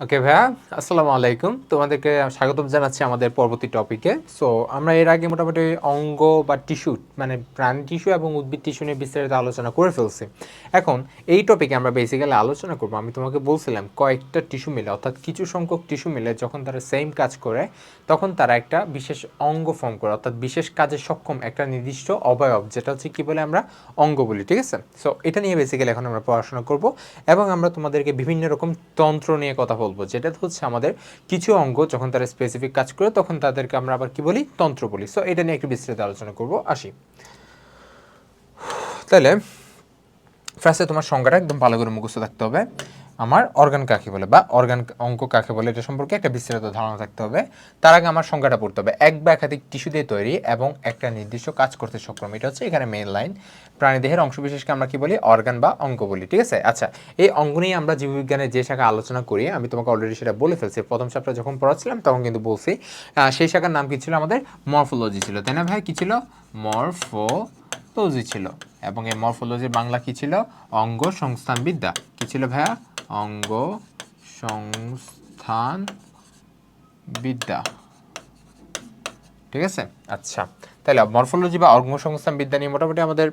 ওকে ভাইয়া, আসসালামু আলাইকুম। তোমাদেরকে স্বাগতম জানাচ্ছি আমাদের পরবর্তী টপিকে সো আমরা এর আগে মোটামুটি অঙ্গ বা টিস্যু মানে প্রাণী টিস্যু এবং উদ্ভিদ টিস্যু নিয়ে বিস্তারিত আলোচনা করে ফেলছি। এখন, এই টপিকে আমরা বেসিক্যালি আলোচনা করব। আমি তোমাকে বলছিলাম, কয়েকটা টিস্যু মিলে, অর্থাৎ কিছু সংখ্যক টিস্যু মিলে যখন তারা সেম কাজ করে, তখন তারা একটা বিশেষ অঙ্গ ফর্ম করে, অর্থাৎ বিশেষ কাজে সক্ষম একটা নির্দিষ্ট অবয়ব, যেটা হচ্ছে কি বলে আমরা অঙ্গ বলি, ঠিক আছে? সো এটা নিয়ে বেসিক্যালি এখন আমরা পড়াশোনা করব এবং আমরা তোমাদেরকে বিভিন্ন রকম তন্ত্র নিয়ে কথা বলব? যেটা হচ্ছে আমাদের কিছু অঙ্গ যখন তারা স্পেসিফিক কাজ করে, তখন তাদেরকে আমরা আবার কি বলি? তন্ত্র বলি। সো এটা নিয়ে একটু বিস্তারিত আলোচনা করব। আসি। তাহলে ফার্স্টে তোমার সংজ্ঞাটা একদম ভালো করে মুখস্থ থাকতে হবে। আমার অর্গান কাকে বলে বা অর্গান অঙ্ক কাকে বলে, এটা সম্পর্কে একটা বিস্তারিত ধারণা থাকতে হবে। তার আগে আমার সংখ্যাটা পড়তে হবে। এক বা একাধিক টিস্যু দিয়ে তৈরি এবং একটা নির্দিষ্ট কাজ করতে সক্ষম। এটা হচ্ছে এখানে মেন লাইন প্রাণীদেহের অংশবিশেষকে আমরা কি বলি? অর্গান বা অঙ্ক বলি, ঠিক আছে? আচ্ছা এই অঙ্গ নিয়ে আমরা জীববিজ্ঞানের যে শাখা আলোচনা করি, আমি তোমাকে অলরেডি সেটা বলে ফেলছি। প্রথম চ্যাপ্টার যখন পড়াচ্ছিলাম, তখন কিন্তু বলছি সেই শাখার নাম কি ছিল? আমাদের মরফোলজি ছিল, তাই না ভাই? কি ছিল? মরফো মরফোলজি ছিল। এবং এই মরফোলজির বাংলা কি ছিল? অঙ্গ সংস্থান বিদ্যা কি ছিল ভাইয়া? অঙ্গ সংস্থান বিদ্যা। ঠিক আছে? আচ্ছা। তাহলে মরফোলজি বা অঙ্গ সংস্থান বিদ্যা নিয়ে মোটামুটি আমাদের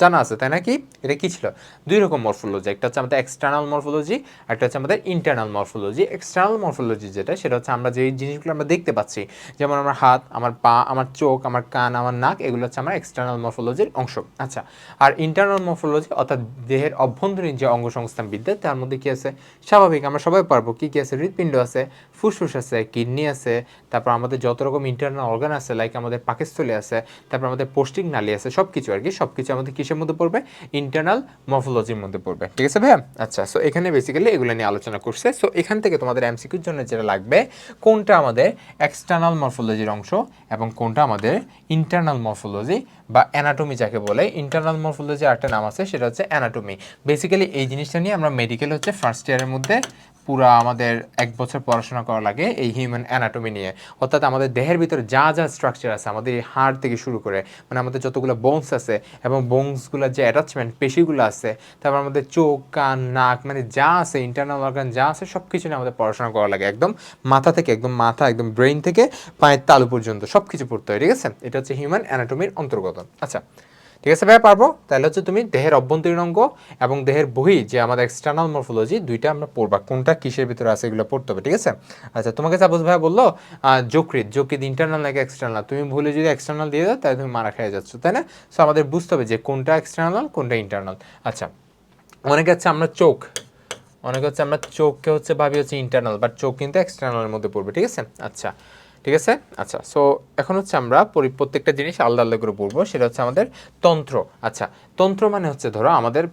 জানা আছে, তাই নাকি এটা কি ছিল? দুই রকম মরফোলজি একটা হচ্ছে আমাদের এক্সটার্নাল মরফোলজি একটা হচ্ছে আমাদের ইন্টারনাল মরফোলজি এক্সটার্নাল মরফোলজি যেটা, সেটা হচ্ছে আমরা যে জিনিসগুলো আমরা দেখতে পাচ্ছি, যেমন আমার হাত, আমার পা, আমার চোখ, আমার কান, আমার নাক, এগুলো হচ্ছে আমার এক্সটার্নাল মরফোলজির অংশ। আচ্ছা আর ইন্টারনাল মরফোলজি অর্থাৎ দেহের অভ্যন্তরীণ যে অঙ্গ সংস্থান বিদ্যা তার মধ্যে কি আছে? স্বাভাবিক, আমরা সবাই পারব। কী কী আছে? হৃৎপিণ্ড আছে, ফুসফুস আছে, কিডনি আছে, তারপর আমাদের যত রকম ইন্টারনাল অর্গান আছে লাইক আমাদের পাকস্থলী আছে, তারপর আমাদের পৌষ্টিক নালী আছে সব কিছু আর কি সব কিছু আমাদের কিসের মধ্যে পড়বে? ইন্টারনাল মরফোলজির মধ্যে পড়বে। ঠিক আছে ভাইয়া? আচ্ছা সো এখানে বেসিক্যালি এগুলো নিয়ে আলোচনা করছে। সো এখান থেকে তোমাদের এমসিকিউর জন্য যেটা লাগবে, কোনটা আমাদের এক্সটার্নাল মরফোলজির অংশ এবং কোনটা আমাদের ইন্টারনাল মরফোলজি বা অ্যানাটমি যাকে বলে ইন্টারনাল মরফোলজি একটা নাম আছে, সেটা হচ্ছে অ্যানাটমি বেসিক্যালি এই জিনিসটা নিয়ে আমরা মেডিকেল হচ্ছে ফার্স্ট ইয়ারের মধ্যে পুরা আমাদের এক বছর পড়াশোনা করা লাগে এই হিউম্যান অ্যানাটমি নিয়ে। অর্থাৎ আমাদের দেহের ভিতরে যা যা স্ট্রাকচার আছে, আমাদের এই হাড় থেকে শুরু করে মানে আমাদের যতগুলো বোনস আছে এবং বোনসগুলোর যে অ্যাটাচমেন্ট পেশিগুলো আছে, তারপর আমাদের চোখ, কান, নাক মানে যা আছে ইন্টারনাল অর্গান যা আছে সব কিছু নিয়ে আমাদের পড়াশোনা করা লাগে। একদম মাথা থেকে, একদম মাথা, একদম ব্রেইন থেকে পায়ের তালু পর্যন্ত সব কিছু পড়তে হয়, ঠিক আছে? এটা হচ্ছে হিউম্যান অ্যানাটমির অন্তর্গত। আচ্ছা ঠিক আছে ভাই পারব? তাহলে হচ্ছে তুমি দেহের অভ্যন্তরীণ অঙ্গ এবং দেহের বহি যে আমাদের এক্সটার্নাল মরফোলজি দুইটা আমরা পড়বা। কোনটা কিসের ভিতরে আছে এগুলো পড়তে হবে, ঠিক আছে? আচ্ছা তোমাকে সাপোজ ভাই বলল যকৃত যকৃত ইন্টারনাল নাকি এক্সটার্নাল তুমি ভুলে যদি এক্সটার্নাল দিয়ে দাও, তাহলে তুমি মারা খেয়ে যাচ্ছ, তাই না? সো আমাদের বুঝতে হবে যে কোনটা এক্সটার্নাল কোনটা ইন্টারনাল আচ্ছা অনেকে হচ্ছে আমরা চোখ, অনেকে হচ্ছে আমরা চোখকে হচ্ছে ভাবি হচ্ছে ইন্টারনাল বাট চোখ কিন্তু এক্সটার্নালের মধ্যে পড়বে, ঠিক আছে? আচ্ছা ঠিক আছে? আচ্ছা সো এখন হচ্ছে আমরা পরি- প্রত্যেকটা জিনিস আলাদা আলাদা করে পড়ব। সেটা হচ্ছে আমাদের তন্ত্র। আচ্ছা তন্ত্র মানে হচ্ছে ধরো আমাদের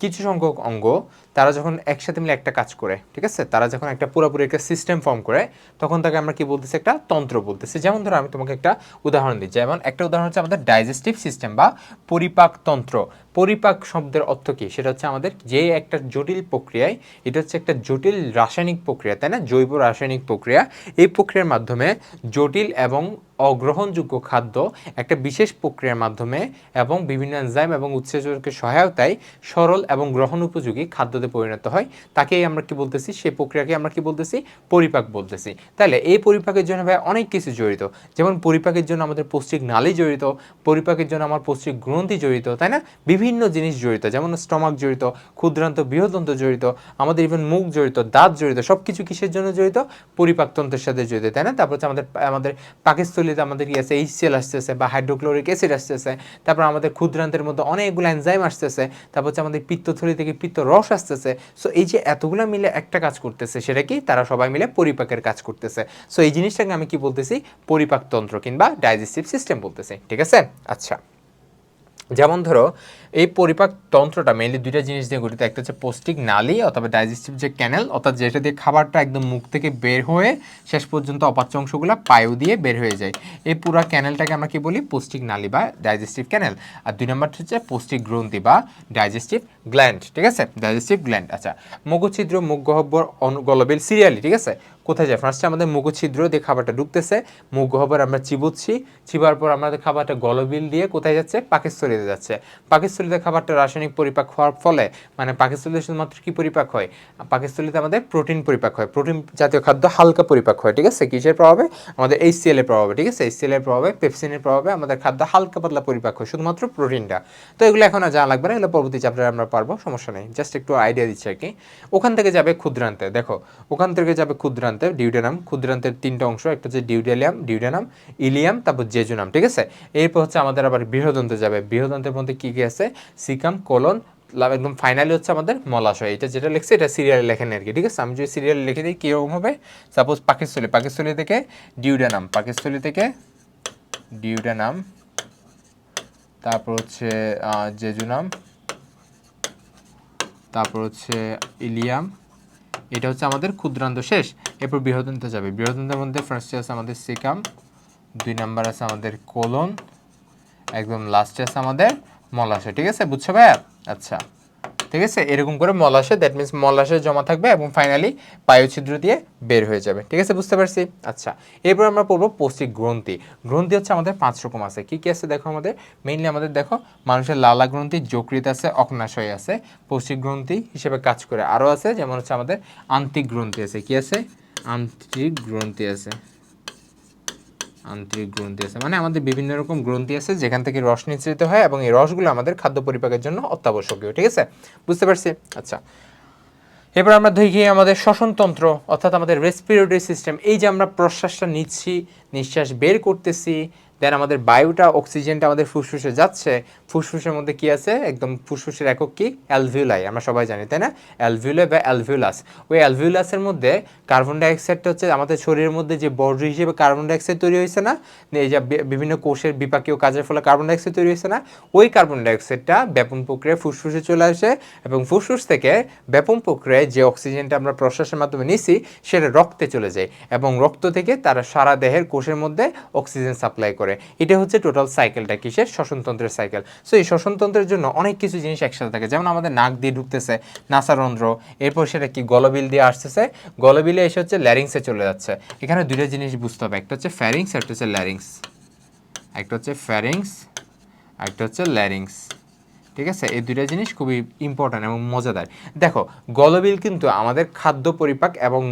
কিছু সংখ্যক অঙ্গ, তারা যখন একসাথে মিলে একটা কাজ করে, ঠিক আছে? তারা যখন একটা পুরোপুরি একটা সিস্টেম ফর্ম করে, তখন তাকে আমরা কি বলতেছি? একটা তন্ত্র বলতেছি। যেমন ধরো, আমি তোমাকে একটা উদাহরণ দিই। যেমন একটা উদাহরণ হচ্ছে আমাদের ডাইজেস্টিভ সিস্টেম বা পরিপাক তন্ত্র। পরিপাক শব্দের অর্থ কী? সেটা হচ্ছে আমাদের যে একটা জটিল প্রক্রিয়ায়, এটা হচ্ছে একটা জটিল রাসায়নিক প্রক্রিয়া, তাই না? জৈব রাসায়নিক প্রক্রিয়া। এই প্রক্রিয়ার মাধ্যমে জটিল এবং অগ্রহণযোগ্য খাদ্য, একটা বিশেষ প্রক্রিয়ার মাধ্যমে এবং বিভিন্ন এনজাইম এবং উৎসেচকের সহায়তায় সরল এবং গ্রহণ উপযোগী খাদ্যতে পরিণত হয়। তাকেই আমরা কি বলতেছি? সেই প্রক্রিয়াকে আমরা কি বলতেছি? পরিপাক বলতেছি। তাহলে এই পরিপাকের জন্য ভাই অনেক কিছু জড়িত। যেমন পরিপাকের জন্য আমাদের পৌষ্টিক নালী জড়িত, পরিপাকের জন্য আমার পৌষ্টিক গ্রন্থি জড়িত, তাই না? বিভিন্ন জিনিস জড়িত, যেমন স্টমাক জড়িত, ক্ষুদ্রান্ত বৃহদন্ত জড়িত, আমাদের ইভেন মুখ জড়িত, দাঁত জড়িত সব কিছু কিসের জন্য জড়িত? পরিপাকতন্ত্রের সাথে জড়িত, তাই না? তারপর হচ্ছে আমাদের আমাদের পাকিস্তলিতে আমাদের কি আছে এইচসিএল আসতেছে বা হাইড্রোক্লোরিক অ্যাসিড আসতেছে, তারপর আমাদের ক্ষুদ্রান্তের মধ্যে অনেকগুলো এনজাইম আসতেছে, তারপর হচ্ছে আমাদের পিত্তথলি থেকে পিত্ত রস আসতেছে। সো এই যে এতগুলো মিলে একটা কাজ করতেছে, সেটা কি? তারা সবাই মিলে পরিপাকের কাজ করতেছে। সো এই জিনিসটাকে আমি কি বলতেছি? পরিপাকতন্ত্র কিংবা ডাইজেস্টিভ সিস্টেম বলতেছি। ঠিক আছে? আচ্ছা। যেমন ধরো, এই পরিপাক তন্ত্রটা মেনলি দুইটা জিনিস দিয়ে গঠিত। একটা হচ্ছে পৌষ্টিক নালী অথবা ডাইজেস্টিভ যে ক্যানেল অর্থাৎ যেটা দিয়ে খাবারটা একদম মুখ থেকে বের হয়ে শেষ পর্যন্ত অপাচ্য অংশগুলো পায়ু দিয়ে বের হয়ে যায়। এই পুরো ক্যানেলটাকে আমরা কি বলি? পৌষ্টিক নালী বা ডাইজেস্টিভ ক্যানেল আর দুই নম্বরটা হচ্ছে পৌষ্টিক গ্রন্থি বা ডাইজেস্টিভ গ্ল্যান্ড ঠিক আছে? ডাইজেস্টিভ গ্ল্যান্ড আচ্ছা। মুখছিদ্র মুখ গহ্বর অনুগলবিল, সিরিয়ালি, ঠিক আছে? কোথায় যায়? ফার্স্টে আমাদের মুখ ছিদ্র দিয়ে খাবারটা ঢুকতেছে। মুখ গহ্বর আমরা চিবুচ্ছি। চিবার পর আমাদের খাবারটা গলবিল দিয়ে কোথায় যাচ্ছে? পাকিস্তলিতে যাচ্ছে। পাকিস্তলিতে খাবারটা রাসায়নিক পরিপাক হওয়ার ফলে মানে পাকিস্তলিতে শুধুমাত্র কি পরিপাক হয়? পাকিস্তলিতে আমাদের প্রোটিন পরিপাক হয়। প্রোটিন জাতীয় খাদ্য হালকা পরিপাক হয়, ঠিক আছে? কিসের প্রভাবে? আমাদের এইচসিএল এর প্রভাবে, ঠিক আছে? এইচসিএল এর প্রভাবে পেপসিনের প্রভাবে আমাদের খাদ্য হালকা পাতলা পরিপাক হয়, শুধুমাত্র প্রোটিনটা তো এগুলো এখন আর জানা লাগবে না, এগুলো পরবর্তী চ্যাপ্টারে আমরা পারব, সমস্যা নেই। জাস্ট একটু আইডিয়া দিচ্ছি আর কি। ওখান থেকে যাবে ক্ষুদ্রান্তে। দেখো, ওখান থেকে যাবে ক্ষুদ্রান্তে। ডিউডেনাম, ক্ষুদ্রান্তের তিনটা অংশ, একটা হচ্ছে ডিউডেলিয়াম, ডিউডেনাম, ইলিয়াম, তারপর জেজুনাম, ঠিক আছে? এরপর হচ্ছে আমাদের আবার বৃহদন্তে যাবে। বৃহদন্তের মধ্যে কি কি আছে? সিকাম, কোলন একদম ফাইনালি হচ্ছে আমাদের মলাশয়। এটা যেটা লিখছে, এটা সিরিয়ালে লেখেন আর কি, ঠিক আছে? আমি যদি সিরিয়ালে লিখে দিই, কীরকম হবে? সাপোজ পাকিস্তলি পাকিস্তলি থেকে ডিউডেনাম পাকিস্তলি থেকে ডিউডেনাম, তারপর হচ্ছে জেজুনাম, তারপর হচ্ছে ইলিয়াম এটা হচ্ছে আমাদের ক্ষুদ্রান্ত শেষ। এরপর বৃহদন্ত যাবে। বৃহদন্তের মধ্যে ফার্স্টে আছে আমাদের সিকাম, দুই নাম্বার আছে আমাদের কোলন, একদম লাস্টে আছে আমাদের মলাশয়, ঠিক আছে? বুঝছ ভাইয়া? আচ্ছা। ঠিক আছে? এরকম করে মলাশে দ্যাট মিনস মলাশে জমা থাকবে এবং ফাইনালি বায়ুছিদ্র দিয়ে বের হয়ে যাবে। ঠিক আছে? বুঝতে পারছি? আচ্ছা এরপর আমরা পড়ব পৌষ্টিক গ্রন্থি গ্রন্থি হচ্ছে আমাদের পাঁচ রকম আছে। কি কি আছে দেখো আমাদের? মেইনলি আমাদের দেখো, মানুষের লালা গ্রন্থি যকৃত আছে অগ্নাশয় আছে পৌষ্টিক গ্রন্থি হিসেবে কাজ করে। আরও আছে, যেমন হচ্ছে আমাদের আন্তিক গ্রন্থি আছে। কি আছে? আন্তিক গ্রন্থি আছে। আন্তরিক গ্রন্থি আছে। মানে আমাদের বিভিন্ন রকম গ্রন্থি আছে, যেখান থেকে রস নিঃসৃত হয় এবং এই রসগুলো আমাদের খাদ্য পরিপাকের জন্য অত্যাবশ্যকীয়, ঠিক আছে? বুঝতে পারছি? আচ্ছা। এবার আমরা দেখি আমাদের শ্বসনতন্ত্র, অর্থাৎ আমাদের রেসপিরেটরি সিস্টেম এই যে আমরা প্রশ্বাসটা নিচ্ছি, নিঃশ্বাস বের করতেছি দেন আমাদের বায়ুটা, অক্সিজেনটা আমাদের ফুসফুসে যাচ্ছে। ফুসফুসের মধ্যে কি আছে? একদম ফুসফুসের একক কি? অ্যালভিউলাই, আমরা সবাই জানি, তাই না? অ্যালভিউলাই বা অ্যালভিউলাস। ওই অ্যালভিউলাসের মধ্যে কার্বন ডাইঅক্সাইডটা হচ্ছে আমাদের শরীরের মধ্যে যে বর্জ্য হিসেবে কার্বন ডাইঅক্সাইড তৈরি হয়েছে না, এই যে বিভিন্ন কোষের বিপাকীয় কাজের ফলে কার্বন ডাইঅক্সাইড তৈরি হয়েছে না, ওই কার্বন ডাইঅক্সাইডটা ব্যাপন প্রক্রিয়ায় ফুসফুসে চলে আসে এবং ফুসফুস থেকে ব্যাপন প্রক্রিয়ায় যে অক্সিজেনটা আমরা প্রশ্বাসের মাধ্যমে নিছি, সেটা রক্তে চলে যায় এবং রক্ত থেকে তারা সারা দেহের কোষের মধ্যে অক্সিজেন সাপ্লাই করে। এটা হচ্ছে টোটাল সাইকেলটা কিসের? শ্বসনতন্ত্রের সাইকেল সো এই শ্বসনতন্ত্রের জন্য অনেক কিছু জিনিস একসাথে থাকে। যেমন আমাদের নাক দিয়ে ঢুকতেছে নাসারন্ধ্র, এরপর সেটা কি? গলবিল দিয়ে আসতেছে। গলবিলে এসে হচ্ছে ল্যারিংসে চলে যাচ্ছে। এখানে দুইটা জিনিস বুঝতে হবে। একটা হচ্ছে ফ্যারিংস একটা হচ্ছে ল্যারিংস একটা হচ্ছে ফ্যারিংস একটা হচ্ছে ল্যারিংস ঠিক আছে? এই দুইটা জিনিস খুবই ইম্পর্ট্যান্ট এবং মজাদার। দেখো, গলবিল কিন্তু আমাদের খাদ্য পরিপাক এবং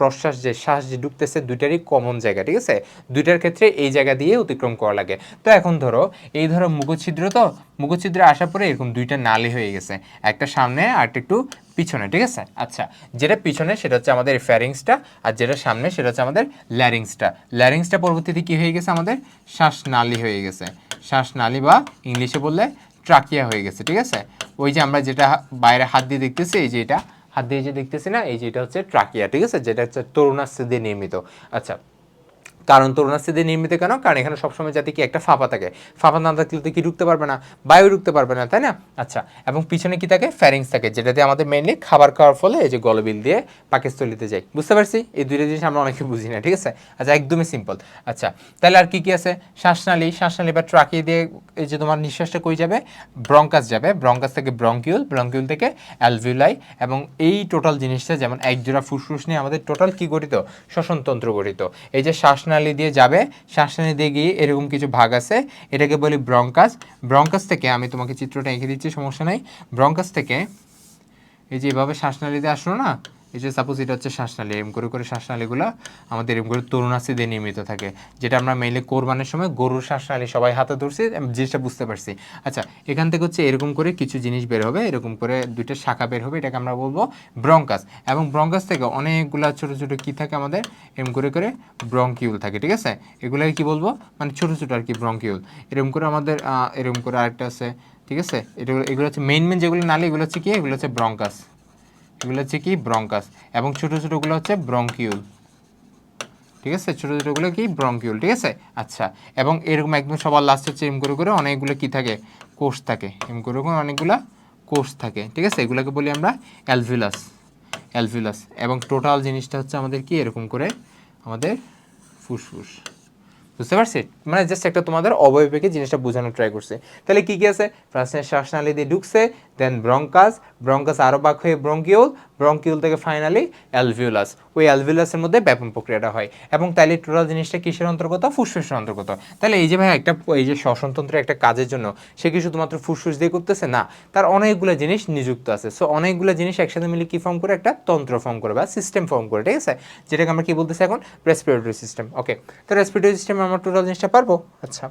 প্রশ্বাস যে শ্বাস যে ঢুকতেছে দুইটারই কমন জায়গা, ঠিক আছে? দুইটার ক্ষেত্রে এই জায়গা দিয়ে অতিক্রম করা লাগে। তো এখন ধরো, এই ধরো মুখছিদ্র তো, মুখছিদ্রে আসার পরে এরকম দুইটা নালি হয়ে গেছে, একটা সামনে আর একটা একটু পিছনে, ঠিক আছে? আচ্ছা যেটা পিছনে সেটা হচ্ছে আমাদের ফ্যারিংসটা আর যেটা সামনে সেটা হচ্ছে আমাদের ল্যারিংসটা ল্যারিংসটা পরবর্তীতে কী হয়ে গেছে আমাদের? শ্বাসনালী হয়ে গেছে। শ্বাসনালী বা ইংলিশে বললে ট্রাকিয়া হয়ে গেছে, ঠিক আছে? ওই যে আমরা যেটা বাইরে হাত দিয়ে দেখতেছি, এই যে এটা, হাত দিয়ে যে দেখতেছি না, এই যে এটা হচ্ছে ট্রাকিয়া, ঠিক আছে? যেটা হচ্ছে তরুণাস্থি দিয়ে নির্মিত। আচ্ছা কারণ তরুণাস্ত্র দিয়ে নির্মিত কেন? কারণ এখানে সবসময় যাতে কি একটা ফাঁপা থাকে। ফাঁপা না থাকলে তো কি ঢুকতে পারবে না? বায়ু ঢুকতে পারবে না, তাই না? আচ্ছা এবং পিছনে কি থাকে? ফ্যারিংস থাকে, যেটাতে আমাদের মেনলি খাবার খাওয়ার ফলে এই যে গলবিল দিয়ে পাকিস্তলিতে যাই বুঝতে পারছি? এই দুইটা জিনিস আমরা অনেকে বুঝি না, ঠিক আছে? আচ্ছা একদমই সিম্পল আচ্ছা তাহলে আর কি কি আছে? শ্বাসনালী শ্বাসনালী বা ট্রাকি দিয়ে এই যে তোমার নিঃশ্বাসটা কই যাবে? ব্রঙ্কাস যাবে। ব্রঙ্কাস থেকে ব্রঙ্কিউল ব্রঙ্কিউল থেকে অ্যালভিউলাই, এবং এই টোটাল জিনিসটা যেমন একজোড়া ফুসফুস নিয়ে আমাদের টোটাল কি গঠিত? শ্বসনতন্ত্র গঠিত। এই যে শ্বাসনালী দিয়ে যাবে, শ্বাসনালী দিয়ে গিয়ে এরকম কিছু ভাগ আছে। এটাকে বলি ব্রঙ্কাস। ব্রঙ্কাস থেকে আমি তোমাকে চিত্রটা এঁকে দিচ্ছি, সমস্যা নেই। ব্রঙ্কাস থেকে এই যে এভাবে শ্বাসনালীতে আসলো না এই যে সাপোজ এটা হচ্ছে শ্বাসনালী এরম করে করে শ্বাসনালীগুলো আমাদের এরম করে তরুণাস্থি দিয়ে নির্মিত থাকে। যেটা আমরা মেইলে কোরবানের সময় গরুর শ্বাসনালী সবাই হাতে ধরছি জিনিসটা বুঝতে পারছি। আচ্ছা এখান থেকে হচ্ছে এরকম করে কিছু জিনিস বের হবে, এরকম করে দুইটা শাখা বের হবে, এটাকে আমরা বলব ব্রঙ্কাস। এবং ব্রঙ্কাস থেকে অনেকগুলা ছোট ছোট কি থাকে আমাদের? এরকম করে করে ব্রঙ্কিউল থাকে, ঠিক আছে? এগুলোকে কি বলব? মানে ছোট ছোট আর কি ব্রঙ্কিউল। এরকম করে আমাদের এরকম করে আরেকটা আছে, ঠিক আছে? এটা এগুলো হচ্ছে মেইন মেইন যেগুলো নালি, এগুলো হচ্ছে কি? এগুলো হচ্ছে ব্রঙ্কাস। এগুলো হচ্ছে কি? ব্রঙ্কাস। এবং ছোটো ছোটোগুলো হচ্ছে ব্রঙ্কিউল। ঠিক আছে? ছোটো ছোটোগুলো কি? ব্রঙ্কিউল। ঠিক আছে? আচ্ছা। এবং এরকম একদম সবার লাস্ট হচ্ছে এম করে করে অনেকগুলো কি থাকে? কোষ থাকে। এম করে করে অনেকগুলা কোষ থাকে। ঠিক আছে? এগুলোকে বলি আমরা অ্যালভিলাস। অ্যালভিলাস। এবং টোটাল জিনিসটা হচ্ছে আমাদের কি? এরকম করে আমাদের ফুসফুস। বুঝতে পারছি? মানে জাস্ট একটা তোমাদের অবয়বেকে জিনিসটা বোঝানোর ট্রাই করছে। তাহলে কী কী আছে? ফার্স্টে শ্বাসনালী দিয়ে ঢুকছে। দেন ব্রঙ্কাস ব্রঙ্কাস আরও বাক হয়ে ব্রঙ্কিউল ব্রঙ্কিউল থেকে ফাইনালি অ্যালভিউলাস ওই অ্যালভিউলাসের মধ্যে ব্যাপন প্রক্রিয়াটা হয়। এবং তাইলে টোটাল জিনিসটা কিসের অন্তর্গত? ফুসফুসের অন্তর্গত। তাহলে এই যে ভাই একটা এই যে শ্বসনতন্ত্রের একটা কাজের জন্য সে কি শুধুমাত্র ফুসফুস দিয়ে করতেছে? না। তার অনেকগুলো জিনিস নিযুক্ত আছে। সো অনেকগুলো জিনিস একসাথে মিলে কী ফর্ম করে? একটা তন্ত্র ফর্ম করে বা সিস্টেম ফর্ম করে, ঠিক আছে? যেটাকে আমরা কি বলতেছি এখন? রেসপিরেটরি সিস্টেম ওকে তো রেসপিরেটরি সিস্টেমে আমরা টোটাল জিনিসটা পারব? আচ্ছা।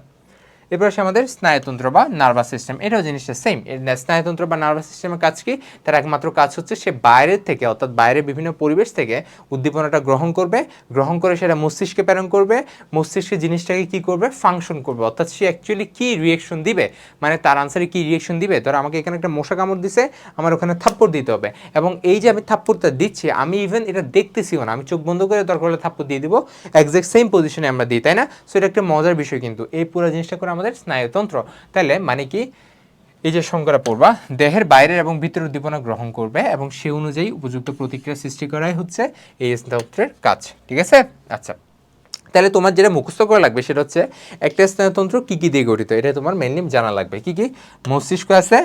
এরপর আসে আমাদের স্নায়ুতন্ত্র বা নার্ভাস সিস্টেম। এটাও জিনিসটা সেম স্নায়ুতন্ত্র বা নার্ভাস সিস্টেমের কাজ কি? তার একমাত্র কাজ হচ্ছে সে বাইরের থেকে, অর্থাৎ বাইরের বিভিন্ন পরিবেশ থেকে উদ্দীপনাটা গ্রহণ করবে। গ্রহণ করে সেটা মস্তিষ্কে প্রেরণ করবে। মস্তিষ্কে জিনিসটাকে কি করবে? ফাংশন করবে। অর্থাৎ সে অ্যাকচুয়ালি কি রিয়েকশন দিবে? মানে তার আনসারে কি রিয়েকশন দিবে? ধর আমাকে এখানে একটা মশা কামড় দিছে, আমার ওখানে থাপ্পড় দিতে হবে। এবং এই যে আমি থাপ্পড়টা দিচ্ছি, আমি ইভেন এটা দেখতেছিও না। আমি চোখ বন্ধ করে দরকার হলে থাপ্পড় দিয়ে দিব। একজ্যাক্ট সেম পজিশনে আমরা দিই, তাই না? সো এটা একটা মজার বিষয় কিন্তু। এই পুরো জিনিসটা করে আমাদের স্নায়ুতন্ত্র। তাহলে মানে কি? এই যে সংজ্ঞাটা পড়বা, দেহের বাইরের এবং ভিতরের উদ্দীপনা গ্রহণ করবে এবং সে অনুযায়ী উপযুক্ত প্রতিক্রিয়া সৃষ্টি করাই হচ্ছে এই স্নায়ুতন্ত্রের কাজ, ঠিক আছে? আচ্ছা। তাহলে তোমার যেটা মুখস্থ করা লাগবে সেটা হচ্ছে একটা স্নায়ুতন্ত্র কী কী দিয়ে গঠিত? এটা তোমার মেনলি জানা লাগবে। কী কী? মস্তিষ্ক আছে,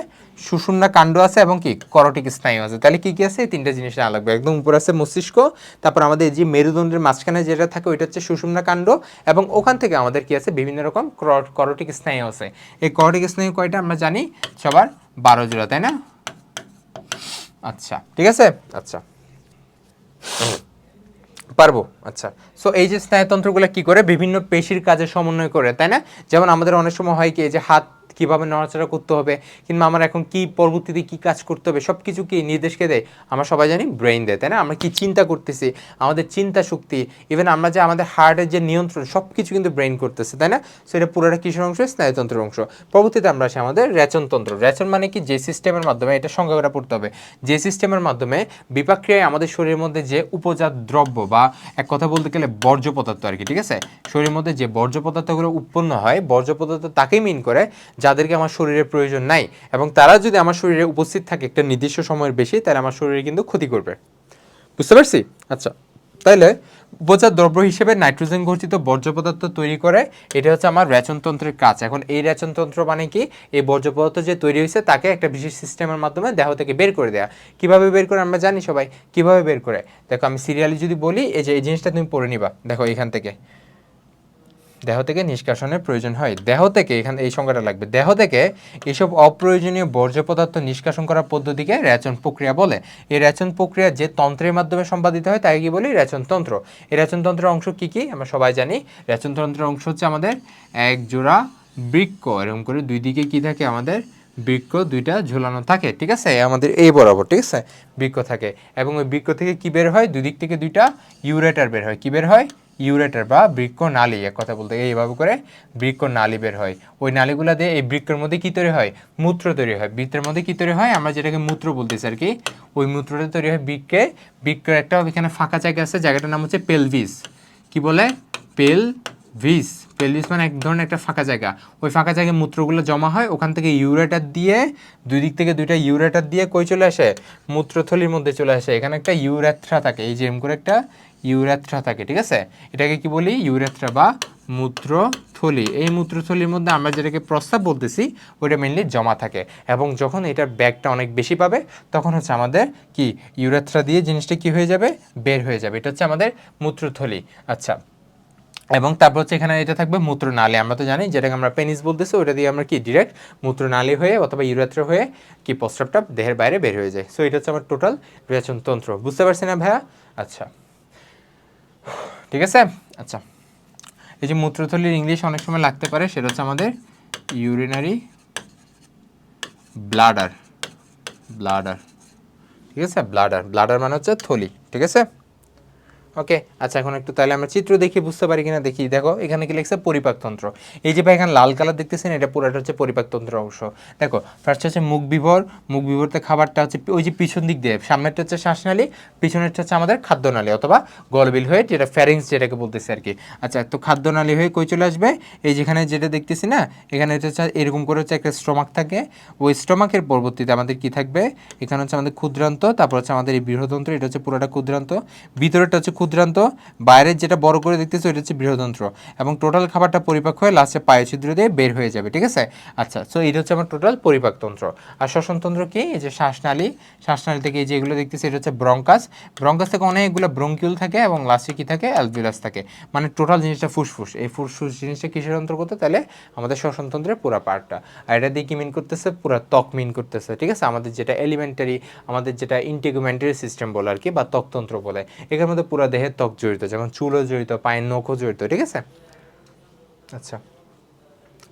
সুষুম্না কাণ্ড আছে এবং কি? করটিক স্নায়ু আছে। তাহলে কী কী আছে? এই তিনটা জিনিস জানা লাগবে। একদম উপরে আছে মস্তিষ্ক, তারপর আমাদের যে মেরুদণ্ডের মাঝখানে যেটা থাকে ওইটা হচ্ছে সুষুম্না কাণ্ড এবং ওখান থেকে আমাদের কি আছে? বিভিন্ন রকম করটিক স্নায়ু আছে। এই করটিক স্নায়ু কয়টা আমরা জানি? সবার বারো জোড়া, তাই না? আচ্ছা ঠিক আছে? আচ্ছা। পারব। আচ্ছা সো এই যে স্নায়ুতন্ত্রগুলো কি করে? বিভিন্ন পেশির কাজে সমন্বয় করে, তাই না? যেমন আমাদের অনেক সময় হয় কি যে হাত কীভাবে নড়াচড়া করতে হবে, কিংবা আমার এখন কি পরবর্তীতে কি কাজ করতে হবে সব কিছু কি নির্দেশকে দেয়? আমরা সবাই জানি ব্রেইন দেয়, তাই না? আমরা কি চিন্তা করতেছি? আমাদের চিন্তা শক্তি ইভেন আমরা যে আমাদের হার্টের যে নিয়ন্ত্রণ সব কিছু কিন্তু ব্রেইন করতেছে, তাই না? সো এটা পুরোটা কিসের অংশ? স্নায়ুতন্ত্রের অংশ। পরবর্তীতে আমরা আসি আমাদের রেচনতন্ত্র। রেচন মানে কি? যে সিস্টেমের মাধ্যমে এটা সংজ্ঞা করে পড়তে হবে। যে সিস্টেমের মাধ্যমে বিপাক্রিয়ায় আমাদের শরীরের মধ্যে যে উপজাত দ্রব্য বা এক কথা বলতে গেলে বর্জ্য পদার্থ আর কি, ঠিক আছে? শরীরের মধ্যে যে বর্জ্য পদার্থগুলো উৎপন্ন হয়, বর্জ্য পদার্থ তাকেই মিন করে যাদেরকে আমার শরীরের প্রয়োজন নাই এবং তারা যদি আমার শরীরে উপস্থিত থাকে একটা নির্দিষ্ট সময়ের বেশি, তাহলে আমার শরীরে কিন্তু ক্ষতি করবে। বুঝতে পারছি? আচ্ছা তাইলে উপজাত দ্রব্য হিসেবে নাইট্রোজেন গঠিত বর্জ্য পদার্থ তৈরি করে, এটা হচ্ছে আমার রেচনতন্ত্রের কাজ। এখন এই রেচনতন্ত্র মানে কি? এই বর্জ্য পদার্থ যে তৈরি হয়েছে, তাকে একটা বিশেষ সিস্টেমের মাধ্যমে দেহ থেকে বের করে দেওয়া কীভাবে বের করে আমরা জানি সবাই? কীভাবে বের করে? দেখো, আমি সিরিয়ালি যদি বলি, এই যে, এই জিনিসটা তুমি পড়ে নিবা। দেখো, এখান থেকে। দেহ থেকে নিষ্কাশনের প্রয়োজন হয়। দেহ থেকে এখানে, এই সংখ্যাটা লাগবে। দেহ থেকে এসব অপ্রয়োজনীয় বর্জ্য পদার্থ নিষ্কাশন করার পদ্ধতিকে রেচন প্রক্রিয়া বলে। এই রেচন প্রক্রিয়া যে তন্ত্রের মাধ্যমে সম্পাদিত হয়, তাকে কি বলি? রেচনতন্ত্র এই রেচনতন্ত্রের অংশ কি কি? আমরা সবাই জানি। রেচনতন্ত্রের অংশ হচ্ছে আমাদের এক জোড়া বৃক্ক এরকম করে দুই দিকে কি থাকে? আমাদের বৃক্ষ দুইটা ঝুলানো থাকে, ঠিক আছে? আমাদের এই বরাবর, ঠিক আছে? বৃক্ষ থাকে। এবং ওই বৃক্ষ থেকে কী বের হয়? দুই দিক থেকে দুইটা ইউরেটার বের হয়। কী বের হয়? ইউরেটার বা বৃক্ষ নালী, এক কথা বলতে এইভাবে করে বৃক্ষ নালী বের হয়। ওই নালীগুলো দিয়ে এই বৃক্ষের মধ্যে কী তৈরি হয়? মূত্র তৈরি হয়। বৃত্তের মধ্যে কী তৈরি হয়? আমরা যেটাকে মূত্র বলতেছি আর কি, ওই মূত্রটা তৈরি হয় বৃক্ষে বৃক্ষের একটা এখানে ফাঁকা জায়গা আছে, জায়গাটার নাম হচ্ছে পেলভিস। কি বলে? পেলভিস। পেলভিস মানে এক ধরনের একটা ফাঁকা জায়গা। ওই ফাঁকা জায়গায় মূত্রগুলো জমা হয়, ওখান থেকে ইউরেটার দিয়ে, দুই দিক থেকে দুইটা ইউরেটার দিয়ে কই চলে আসে? মূত্রথলির মধ্যে চলে আসে। এখানে একটা ইউরেথ্রা থাকে, এই যে করে একটা ইউরেথ্রা থাকে, ঠিক আছে? এটাকে কি বলি? ইউরেথ্রা বা মূত্রথলি। এই মূত্রথলির মধ্যে আমরা যেটাকে প্রস্তাব বলতেছি, ওইটা মেনলি জমা থাকে। এবং যখন এটার ব্যাগটা অনেক বেশি পাবে, তখন হচ্ছে আমাদের কি? ইউরেথ্রা দিয়ে জিনিসটা কি হয়ে যাবে? বের হয়ে যাবে। এটা হচ্ছে আমাদের মূত্রথলি। আচ্ছা। এবং তারপর হচ্ছে এখানে এটা থাকবে মূত্রনালী। আমরা তো জানি যেটাকে আমরা পেনিস বলতেছি ওটা দিয়ে আমরা কি? ডিরেক্ট মূত্রনালী হয়ে অথবা ইউরেথ্রা হয়ে কি প্রস্রাবটা দেহের বাইরে বের হয়ে যায়। সো এটা হচ্ছে আমার টোটাল তন্ত্র। বুঝতে পারছি না ভাইয়া? আচ্ছা। ঠিক আছে? আচ্ছা। এই যে মূত্রথলির ইংলিশ অনেক সময় লাগতে পারে, সেটা হচ্ছে আমাদের ইউরিনারি ব্লাডার ব্লাডার ঠিক আছে? ব্লাডার ব্লাডার মানে হচ্ছে থলি, ঠিক আছে? ওকে আচ্ছা এখন একটু তাহলে আমরা চিত্র দেখে বুঝতে পারি কিনা দেখি। দেখো, এখানে কি লিখছে? পরিপাকতন্ত্র এই যে ভাই, এখানে লাল কালার দেখতেছেন, এটা পুরোটা হচ্ছে পরিপাকতন্ত্র অংশ। দেখো ফার্স্ট হচ্ছে মুখ বিভর। মুখ বিভরতে খাবারটা হচ্ছে ওই যে পিছন দিক দিয়ে, সামনেরটা হচ্ছে শ্বাসনালী, পিছনেরটা হচ্ছে আমাদের খাদ্যনালী অথবা গলবিল হয়ে যেটা ফ্যারিংস যেটাকে বলতেছে আর কি। আচ্ছা তো খাদ্যনালী হয়ে কই চলে আসবে? এই যেখানে যেটা দেখতেছি না, এখানে হচ্ছে এরকম করে হচ্ছে একটা স্টমাক থাকে। ওই স্টমাকের পরবর্তীতে আমাদের কি থাকবে? এখানে হচ্ছে আমাদের ক্ষুদ্রান্ত, তারপর হচ্ছে আমাদের এই বৃহদন্ত্র, এটা হচ্ছে পুরোটা ক্ষুদ্রান্ত। ভিতরেরটা হচ্ছে ক্ষুদ্র ক্ষুদ্রান্ত, বাইরের যেটা বড় করে দেখতেছো, এটা হচ্ছে বৃহদন্ত্র। এবং টোটাল খাবারটা পরিপাক হয়ে লাস্টে পায়ে ছিদ্র দিয়ে বের হয়ে যাবে, ঠিক আছে? আচ্ছা সো এটা হচ্ছে আমার টোটাল পরিপাকতন্ত্র। আর শ্বসনতন্ত্র কি? এই যে শ্বাসনালী। শ্বাসনালী থেকে এই যে এগুলো দেখতেছি, এটা হচ্ছে ব্রঙ্কাস ব্রঙ্কাস থেকে অনেকগুলো ব্রঙ্কিউল থাকে এবং লাস্টে কি থাকে? অ্যালভিউলাস থাকে। মানে টোটাল জিনিসটা ফুসফুস। এই ফুসফুস জিনিসটা কিসের অন্তর্গত তাহলে আমাদের শ্বসনতন্ত্রের পুরা পার্টটা। আর এটা দিয়ে কি মিন করতেছে? পুরা ত্বক মিন করতেছে, ঠিক আছে? আমাদের যেটা এলিমেন্টারি আমাদের যেটা ইন্টিগুমেন্টারি সিস্টেম বলে আর কি, বা ত্বকতন্ত্র বলে। এখানের মধ্যে পুরো দেহের ত্বক জড়িত, যেমন চুলও জড়িত, পায়ের নখও জড়িত, ঠিক আছে? আচ্ছা।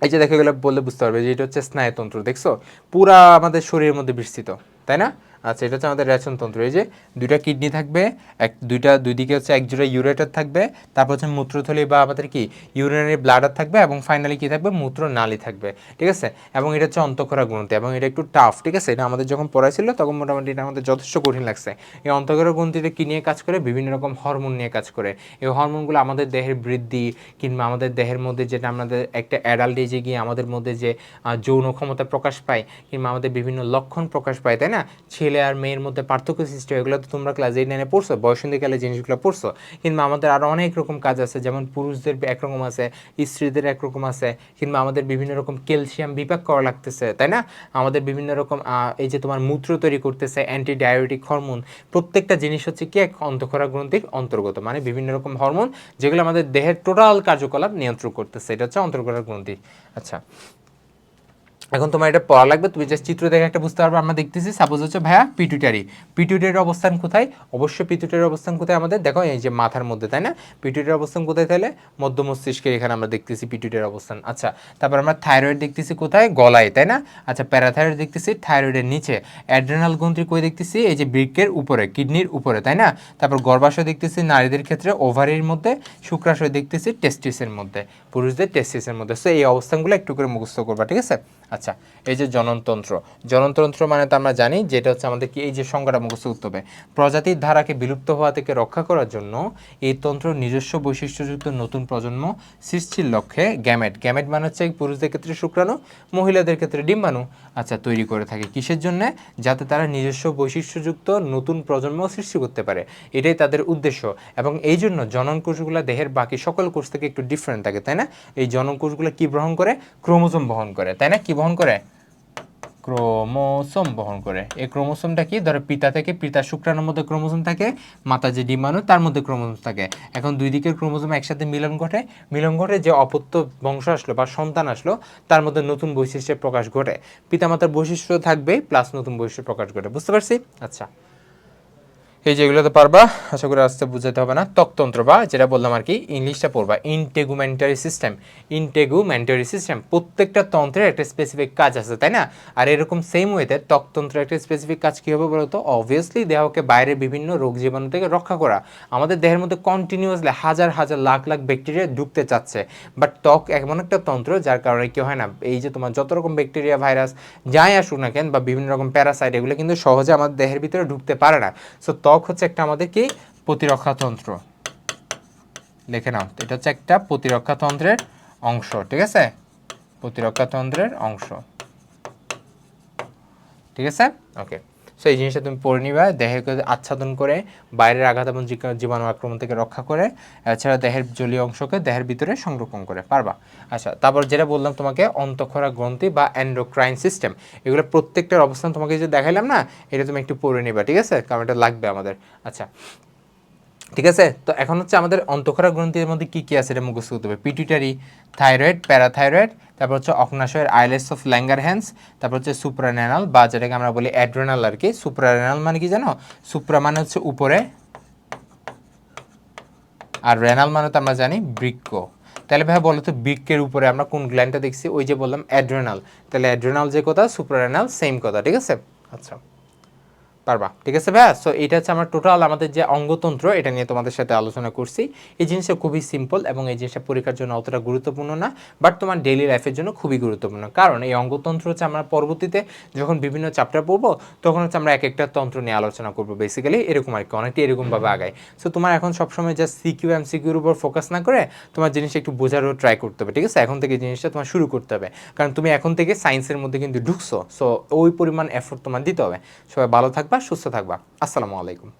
এই যে দেখে গেলে বললে বুঝতে পারবে যে এটা হচ্ছে স্নায়ুতন্ত্র, দেখছ? পুরা আমাদের শরীরের মধ্যে বিস্তৃত, তাই না? আচ্ছা এটা হচ্ছে আমাদের রেচনতন্ত্র এই যে দুইটা কিডনি থাকবে, এক, দুইটা, দুই দিকে হচ্ছে এক জোড়া ইউরেটার থাকবে, তারপর হচ্ছে মূত্রথলি বা আমাদের কি ইউরিনারি ব্লাডার থাকবে এবং ফাইনালি কি থাকবে? মূত্র নালী থাকবে, ঠিক আছে? এবং এটা হচ্ছে অন্তঃকরা গ্রন্থি এবং এটা একটু টাফ ঠিক আছে? এটা আমাদের যখন পড়াইছিল তখন মোটামুটি এটা আমাদের যথেষ্ট কঠিন লাগছে। এই অন্তঃকরা গ্রন্থিটা কি নিয়ে কাজ করে? বিভিন্ন রকম হরমোন নিয়ে কাজ করে। এই হরমোনগুলো আমাদের দেহের বৃদ্ধি কিংবা আমাদের দেহের মধ্যে যেটা আমাদের একটা অ্যাডাল্ট এজে গিয়ে আমাদের মধ্যে যে যৌন ক্ষমতা প্রকাশ পায় কিংবা আমাদের বিভিন্ন লক্ষণ প্রকাশ পায়, তাই না? ছেলে আর মেয়ের মধ্যে পার্থক্য সৃষ্টি হয় এগুলো তো তোমরা ক্লাস এইট নাইনে পড়ছো বয়সন্ধিকালে জিনিসগুলো পড়ছো। কিংবা আমাদের আরও অনেক রকম কাজ আছে, যেমন পুরুষদের একরকম আছে, স্ত্রীদের একরকম আছে, কিংবা আমাদের বিভিন্ন রকম ক্যালসিয়াম বিপাক করা লাগতেছে, তাই না? আমাদের বিভিন্ন রকম এই যে তোমার মূত্র তৈরি করতেছে অ্যান্টি ডায়োটিক হরমোন প্রত্যেকটা জিনিস হচ্ছে কি এক অন্তঃক্ষরা গ্রন্থির অন্তর্গত মানে বিভিন্ন রকম হরমোন যেগুলো আমাদের দেহের টোটাল কার্যকলাপ নিয়ন্ত্রণ করতেছে, এটা হচ্ছে অন্তর্ক্ষরা গ্রন্থি। আচ্ছা এখন তোমার এটা পড়া লাগবে, তুমি জাস্ট চিত্র দেখে একটা বুঝতে পারবে, আমরা দেখতেছি। সাপোজ হচ্ছে, ভাইয়া পিটুটারি পিটুটারির অবস্থান কোথায়? অবশ্যই পিটুটারির অবস্থান কোথায় আমাদের? দেখো, এই যে মাথার মধ্যে, তাই না? পিটুটারির অবস্থান কোথায় তাহলে? মধ্য মস্তিষ্কের এখানে আমরা দেখতেছি পিটুটারির অবস্থান। আচ্ছা তারপর আমরা থাইরয়েড দেখতেছি কোথায়? গলায়, তাই না? আচ্ছা প্যারাথাইরয়েড দেখতেছি থাইরয়েডের নিচে। অ্যাড্রেনাল গ্রন্থি কই দেখতেছি? এই যে বৃক্কের উপরে কিডনির উপরে, তাই না? তারপর গর্ভাশয় দেখতেছি, নারীদের ক্ষেত্রে ওভারির মধ্যে, শুক্রাশয় দেখতেছি টেস্টিসের মধ্যে, পুরুষদের টেস্টিসের মধ্যে। সো এই অবস্থানগুলো একটু করে মুখস্থ করবা, ঠিক আছে? আচ্ছা এই যে জননতন্ত্র। জননতন্ত্র মানে তো আমরা জানি যেটা হচ্ছে আমাদের কি এই যে সংজ্ঞাটা মুখস্থ হবে। প্রজাতির ধারাকে বিলুপ্ত হওয়া থেকে রক্ষা করার জন্য এই তন্ত্র নিজস্ব বৈশিষ্ট্যযুক্ত নতুন প্রজন্ম সৃষ্টির লক্ষ্যে গ্যামেট। গ্যামেট মানে হচ্ছে পুরুষদের ক্ষেত্রে শুক্রাণু, মহিলাদের ক্ষেত্রে ডিম্বাণু আচ্ছা তৈরি করে থাকে। কিসের জন্য? যাতে তারা নিজস্ব বৈশিষ্ট্যযুক্ত নতুন প্রজন্ম সৃষ্টি করতে পারে। এটাই তাদের উদ্দেশ্য। এবং এই জন্য জনন কোষগুলো দেহের বাকি সকল কোষ থেকে একটু ডিফারেন্ট থাকে, তাই না? এই জনন কোষগুলো কি বহন করে? ক্রোমোজোম বহন করে, তাই না? কি বহন করে? ক্রোমোসোম বহন করে। এই ক্রোমোসোমটা কি? ধরো পিতা থেকে পিতা শুক্রাণুর মধ্যে ক্রোমোসোম থাকে, মাতা যে ডিম্বাণু তার মধ্যে ক্রোমোসোম থাকে। এখন দুই দিকের ক্রোমোসোম একসাথে মিলন ঘটে। মিলন ঘটে যে অপত্য বংশ আসলো বা সন্তান আসলো, তার মধ্যে নতুন বৈশিষ্ট্যের প্রকাশ ঘটে। পিতামাতার বৈশিষ্ট্য থাকবে প্লাস নতুন বৈশিষ্ট্য প্রকাশ ঘটে। বুঝতে পারছি? আচ্ছা। এই যেগুলো তো পারবা, আশা করি আসতে বুঝাতে হবে না। ত্বকতন্ত্র বা, যেটা বললাম আর কি, ইংলিশটা পড়বা। ইনটেগুমেন্টারি সিস্টেম ইনটেগুমেন্টারি সিস্টেম প্রত্যেকটা তন্ত্রের একটা স্পেসিফিক কাজ আছে, তাই না? আর এরকম সেম ওয়েতে ত্বকতন্ত্রের একটা স্পেসিফিক কাজ কী হবে বলতো? অবভিয়াসলি দেহকে বাইরে বিভিন্ন রোগ জীবাণু থেকে রক্ষা করা। আমাদের দেহের মধ্যে কন্টিনিউয়াসলি হাজার হাজার লাখ লাখ ব্যাকটেরিয়া ঢুকতে চাচ্ছে। বাট ত্বক এমন একটা তন্ত্র, যার কারণে কি হয় না, এই যে তোমার যত রকম ব্যাকটেরিয়া ভাইরাস যাই আসুক না কেন, বা বিভিন্ন রকম প্যারাসাইট এগুলো কিন্তু সহজে আমাদের দেহের ভিতরে ঢুকতে পারে না। সো ত্বক হচ্ছে একটা আমাদের কি? প্রতিরক্ষাতন্ত্র লিখে নাও, এটা হচ্ছে একটা প্রতিরক্ষাতন্ত্রের অংশ, ঠিক আছে? প্রতিরক্ষাতন্ত্রের অংশ। ঠিক আছে? ওকে সো এই জিনিসটা তুমি পরে নিবা দেহকে আচ্ছাদন করে, বাইরের আঘাত এবং জীবাণু আক্রমণ থেকে রক্ষা করে, এছাড়া দেহের জলীয় অংশকে দেহের ভিতরে সংরক্ষণ করে, পারবা? আচ্ছা তারপর যেটা বললাম তোমাকে, অন্তঃক্ষরা গ্রন্থি বা অ্যান্ড্রোক্রাইন সিস্টেম এগুলো প্রত্যেকটার অবস্থান তোমাকে যে দেখাইলাম না, এটা তুমি একটু পড়ে নিবা, ঠিক আছে? কারণ এটা লাগবে আমাদের। আচ্ছা ঠিক আছে? তো এখন হচ্ছে আমাদের অন্তঃক্ষরা গ্রন্থির মধ্যে কি কি আছে এটা মুখস্থ করতে হবে? পিটুইটারি থাইরয়েড, প্যারাথাইরয়েড, তারপর হচ্ছে অগ্নাশয়ের আইলেস অফ ল্যাঙ্গার হ্যান্স তারপর হচ্ছে সুপ্রানেনাল বা যেটাকে আমরা বলি অ্যাড্রেনাল আর কি। সুপ্রানাল মানে কি জানো? সুপ্রা মানে হচ্ছে উপরে আর রেনাল মানে তো আমরা জানি বৃক্ক। তাহলে ভাই বলো তো বৃক্কের উপরে আমরা কোন গ্ল্যান্ডটা দেখছি? ওই যে বললাম অ্যাড্রেনাল। তাহলে অ্যাড্রেনাল যে কথা সুপ্রানাল সেম কথা, ঠিক আছে? আচ্ছা। পারবা ঠিক আছে ভাইয়া? সো এটা হচ্ছে আমার টোটাল আমাদের যে অঙ্গতন্ত্র এটা নিয়ে তোমাদের সাথে আলোচনা করছি। এই জিনিসটা খুবই সিম্পল এবং এই জিনিসটা পরীক্ষার জন্য অতটা গুরুত্বপূর্ণ না বাট তোমার ডেইলি লাইফের জন্য খুবই গুরুত্বপূর্ণ। কারণ এই অঙ্গতন্ত্র হচ্ছে আমরা পরবর্তীতে যখন বিভিন্ন চ্যাপ্টার পড়ব তখন হচ্ছে আমরা এক একটা তন্ত্র নিয়ে আলোচনা করব বেসিক্যালি এরকম আর কি অনেকটা এরকমভাবে আগায়। সো তোমার এখন সবসময় জাস্ট সিকিউ এম সিকিউর উপর ফোকাস না করে তোমার জিনিসটা একটু বোঝারও ট্রাই করতে হবে ঠিক আছে? এখন থেকে জিনিসটা তোমার শুরু করতে হবে। কারণ তুমি এখন থেকে সায়েন্সের মধ্যে কিন্তু ঢুকছো সো ওই পরিমাণ এফোর্ট তোমার দিতে হবে। সবাই ভালো থাকবা সুস্থ থাকবা। আসসালামু আলাইকুম।